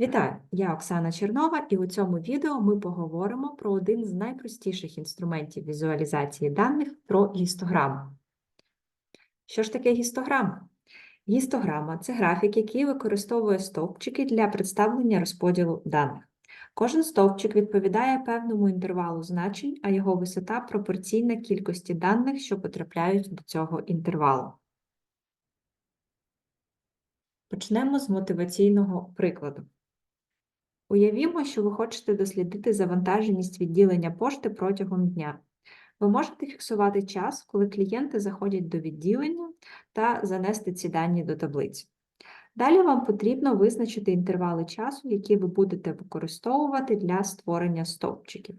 Вітаю! Я Оксана Чернова, і у цьому відео ми поговоримо про один з найпростіших інструментів візуалізації даних про гістограму. Що ж таке гістограма? Гістограма це графік, який використовує стовпчики для представлення розподілу даних. Кожен стовпчик відповідає певному інтервалу значень, а його висота пропорційна кількості даних, що потрапляють до цього інтервалу. Почнемо з мотиваційного прикладу. Уявімо, що ви хочете дослідити завантаженість відділення пошти протягом дня. Ви можете фіксувати час, коли клієнти заходять до відділення та занести ці дані до таблиці. Далі вам потрібно визначити інтервали часу, які ви будете використовувати для створення стовпчиків.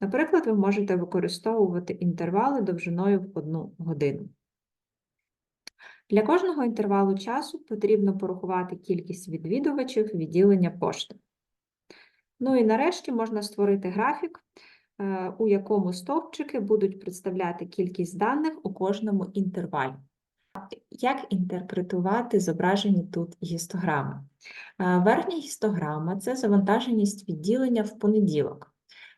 Наприклад, ви можете використовувати інтервали довжиною в 1 годину. Для кожного інтервалу часу потрібно порахувати кількість відвідувачів відділення пошти. Ну і нарешті можна створити графік, е, у якому стовпчики будуть представляти кількість даних у кожному інтервалі. Як інтерпретувати зображені тут гістограми? Е, Верхня гістограма це завантаженість відділення в понеділок.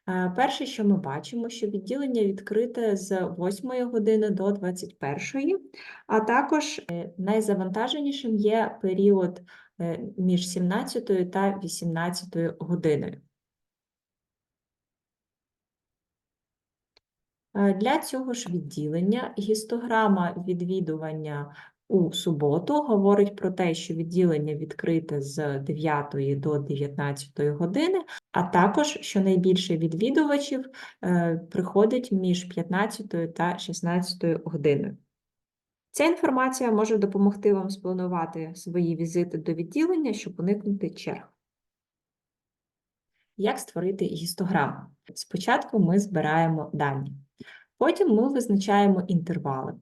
Е, Перше, що ми бачимо, що відділення відкрите з 8 години до 21, а також е, найзавантаженішим є період е, між 17 та 18 годиною. Для цього ж відділення гістограма відвідування у суботу говорить про те, що відділення відкрите з 9 до 19 години, а також, що найбільше відвідувачів е, приходить між 15 та 16 годиною. Ця інформація може допомогти вам спланувати свої візити до відділення, щоб уникнути черг. Як створити гістограму? Спочатку ми збираємо дані. Потім ми визначаємо інтервали.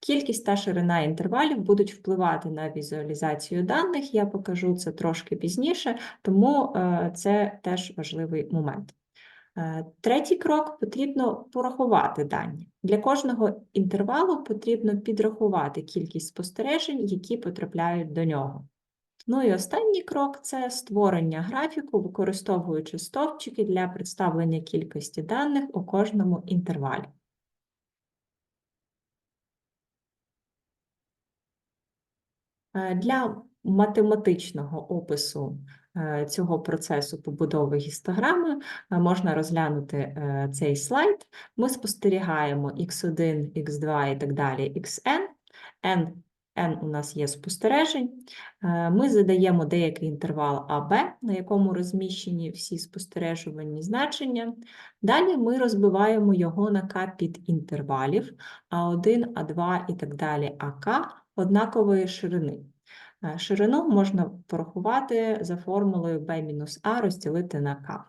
Кількість та ширина інтервалів будуть впливати на візуалізацію даних. Я покажу це трошки пізніше, тому е, це теж важливий момент. Е, Третій крок потрібно порахувати дані. Для кожного інтервалу потрібно підрахувати кількість спостережень, які потрапляють до нього. Ну і останній крок це створення графіку, використовуючи стовпчики для представлення кількості даних у кожному інтервалі. Для математичного опису е, цього процесу побудови гістограми е, можна розглянути е, цей слайд. Ми спостерігаємо x1, x2 і так далі, xn. n, n у нас є спостережень. Е, Ми задаємо деякий інтервал АБ, на якому розміщені всі спостережувані значення. Далі ми розбиваємо його на К підінтервалів А1, А2 і так далі, АК однакової ширини. Е, Ширину можна порахувати за формулою b-a розділити на k.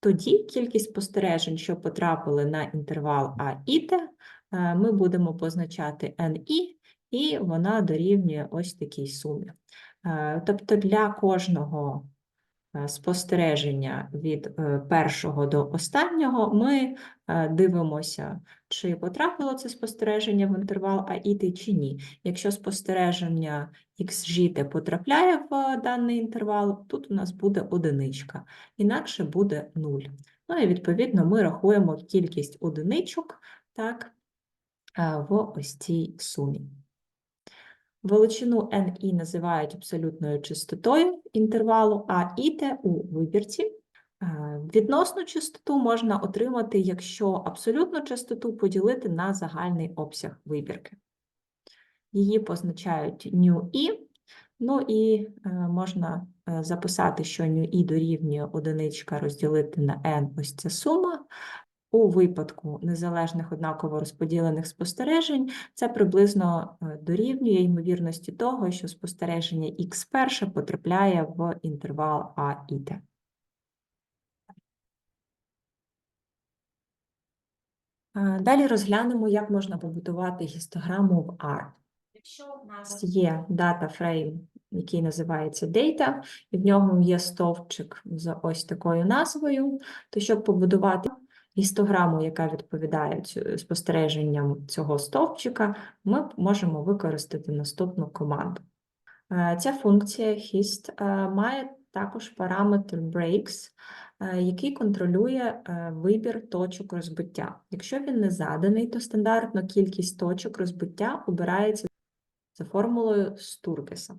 Тоді кількість спостережень, що потрапили на інтервал А і Т, е, ми будемо позначати NI, і вона дорівнює ось такій сумі. Е, Тобто для кожного спостереження від е, першого до останнього ми е, дивимося, чи потрапило це спостереження в інтервал АІТ чи ні. Якщо спостереження XG потрапляє в е, даний інтервал, тут у нас буде одиничка, інакше буде 0. Ну і відповідно ми рахуємо кількість одиничок так, е, в ось цій сумі. Величину NI називають абсолютною частотою інтервалу, а ІТ у вибірці. Е, Відносну частоту можна отримати, якщо абсолютну частоту поділити на загальний обсяг вибірки. Її позначають νi, ну і е, можна е, записати, що νi дорівнює одиничка розділити на n, ось ця сума. У випадку незалежних однаково розподілених спостережень це приблизно е, дорівнює ймовірності того, що спостереження x перше потрапляє в інтервал А і Т. Е, Далі розглянемо, як можна побудувати гістограму в R. Якщо в нас є дата фрейм, який називається Data, і в ньому є стовпчик з ось такою назвою, то щоб побудувати гістограму, яка відповідає спостереженням цього стовпчика, ми можемо використати наступну команду. Е, Ця функція hist е, має також параметр breaks, е, який контролює вибір точок розбиття. Якщо він не заданий, то стандартно кількість точок розбиття обирається за формулою Стургеса,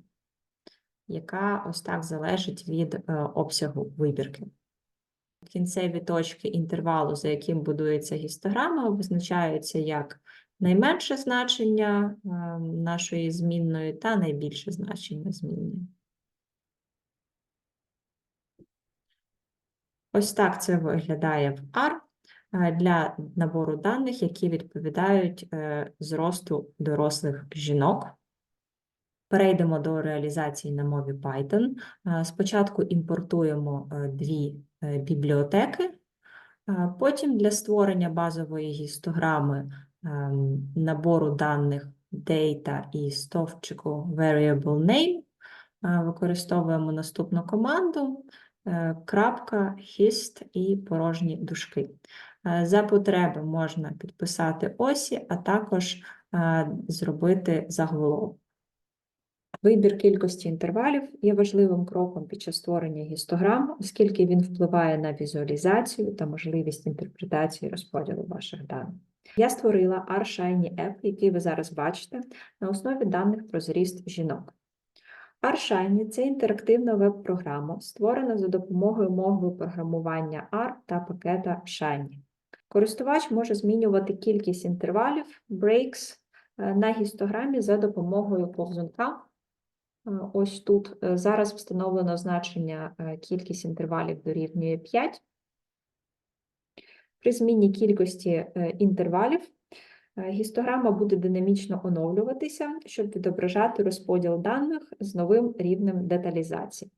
яка ось так залежить від обсягу вибірки. Кінцеві точки інтервалу, за яким будується гістограма, визначаються як найменше значення е, нашої змінної та найбільше значення змінної. Ось так це виглядає в R е, для набору даних, які відповідають е, зросту дорослих жінок. Перейдемо до реалізації на мові Python. Спочатку імпортуємо дві бібліотеки, е, потім для створення базової гістограми ем, набору даних data і стовпчику variable name е, використовуємо наступну команду е, крапка, hist і порожні дужки. Е, За потреби можна підписати осі, а також е, зробити заголовок. Вибір кількості інтервалів є важливим кроком під час створення гістограм, оскільки він впливає на візуалізацію та можливість інтерпретації розподілу ваших даних. Я створила R-Shiny App, який ви зараз бачите, на основі даних про зріст жінок. R-Shiny – це інтерактивна веб-програма, створена за допомогою мови програмування R та пакета Shiny. Користувач може змінювати кількість інтервалів, breaks е, на гістограмі за допомогою повзунка. Е, Ось тут е, зараз встановлено значення е, кількість інтервалів дорівнює 5. При зміні кількості інтервалів гістограма буде динамічно оновлюватися, щоб відображати розподіл даних з новим рівнем деталізації.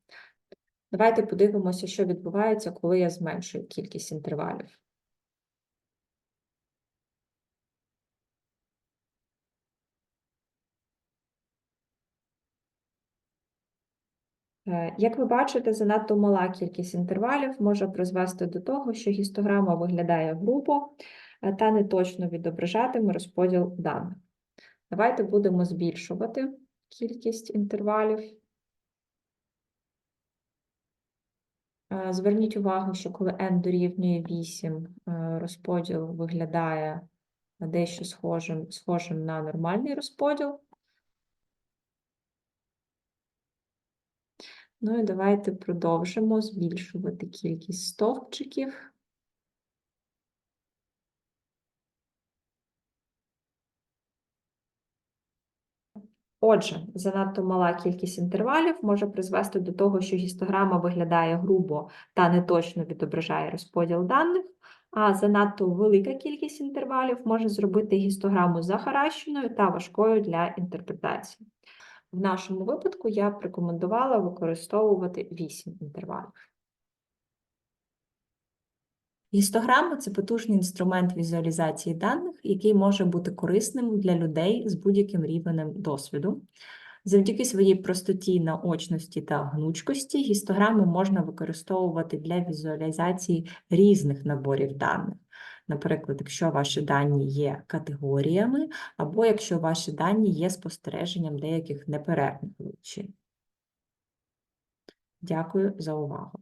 Давайте подивимося, що відбувається, коли я зменшую кількість інтервалів. Як ви бачите, занадто мала кількість інтервалів може призвести до того, що гістограма виглядає грубо е, та не точно відображатиме розподіл даних. Давайте будемо збільшувати кількість інтервалів. Е, Зверніть увагу, що коли n дорівнює 8, е, розподіл виглядає дещо схожим, схожим на нормальний розподіл. Ну і давайте продовжимо збільшувати кількість стовпчиків. Отже, занадто мала кількість інтервалів може призвести до того, що гістограма виглядає грубо та неточно відображає розподіл даних, а занадто велика кількість інтервалів може зробити гістограму захаращеною та важкою для інтерпретації. В нашому випадку я б рекомендувала використовувати 8 інтервалів. Гістограма – це потужний інструмент візуалізації даних, який може бути корисним для людей з будь-яким рівнем досвіду. Завдяки своїй простоті, наочності та гнучкості гістограми можна використовувати для візуалізації різних наборів даних. Наприклад, якщо ваші дані є категоріями, або якщо ваші дані є спостереженням деяких неперервних величин. Дякую за увагу.